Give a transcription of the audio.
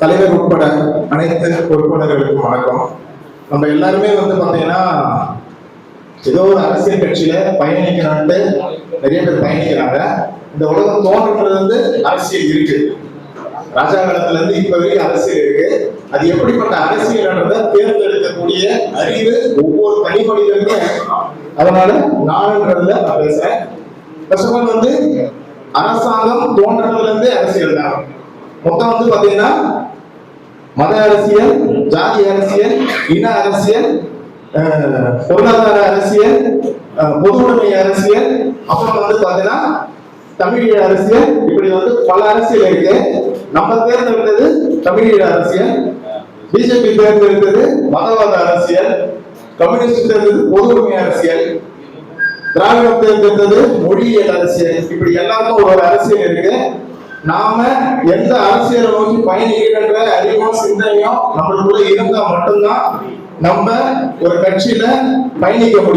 தலைவர் உட்பட அனைத்து உறுப்பினர்களுக்கும் வணக்கம். நம்ம எல்லாருமே வந்து பாத்தீங்கன்னா ஏதோ ஒரு அரசியல் கட்சியில பயணிக்கணும்ட்டு நிறைய பேர் பயணிக்கிறாங்க. இந்த உலகம் தோன்றுறது வந்து அரசியல் இருக்கு. ராஜா காலத்துல இருந்து இப்ப வரைக்கும் அரசியல் இருக்கு. அது எப்படிப்பட்ட அரசியல்ன்றத தேர்ந்தெடுக்கக்கூடிய அறிவு ஒவ்வொரு தனி மனிதனுக்கும் அதனால நானுன்றதுல நான் பேசுறேன். ஃபர்ஸ்ட் ஆஃப் ஆல் வந்து அரசாங்கம் தோன்றதுல இருந்து அரசியல் தான் மொத்தம் வந்து பாத்தீங்கன்னா மத அரசியல் ஜாதி அரசியல் இன அரசியல் பொருளாதார அரசியல் அஹ், பொது உடைமை அரசியல் அப்புறம் வந்து பாத்தீங்கன்னா தமிழீழ அரசியல் இப்படி வந்து பல அரசியல் இருக்கு. நம்ம தேர்ந்தெடுத்தது தமிழீழ அரசியல் பிஜேபி தேர்ந்தெடுத்தது மதவாத அரசியல் கம்யூனிஸ்ட் தேர்ந்தது பொது உடைமை அரசியல் திராவிடம் தேர்ந்தெடுத்தது மொழியியல் அரசியல் இப்படி எல்லாருக்கும் ஒரு ஒரு அரசியல் இருக்கு. நாம எந்த அரசியலை நோக்கி பயணிக்கின்ற அறிவும் சிந்தனையும் நம்மளுக்குள்ள இருந்தா மட்டும்தான் நம்ம ஒரு கட்சியில பயணிக்க முடியும்.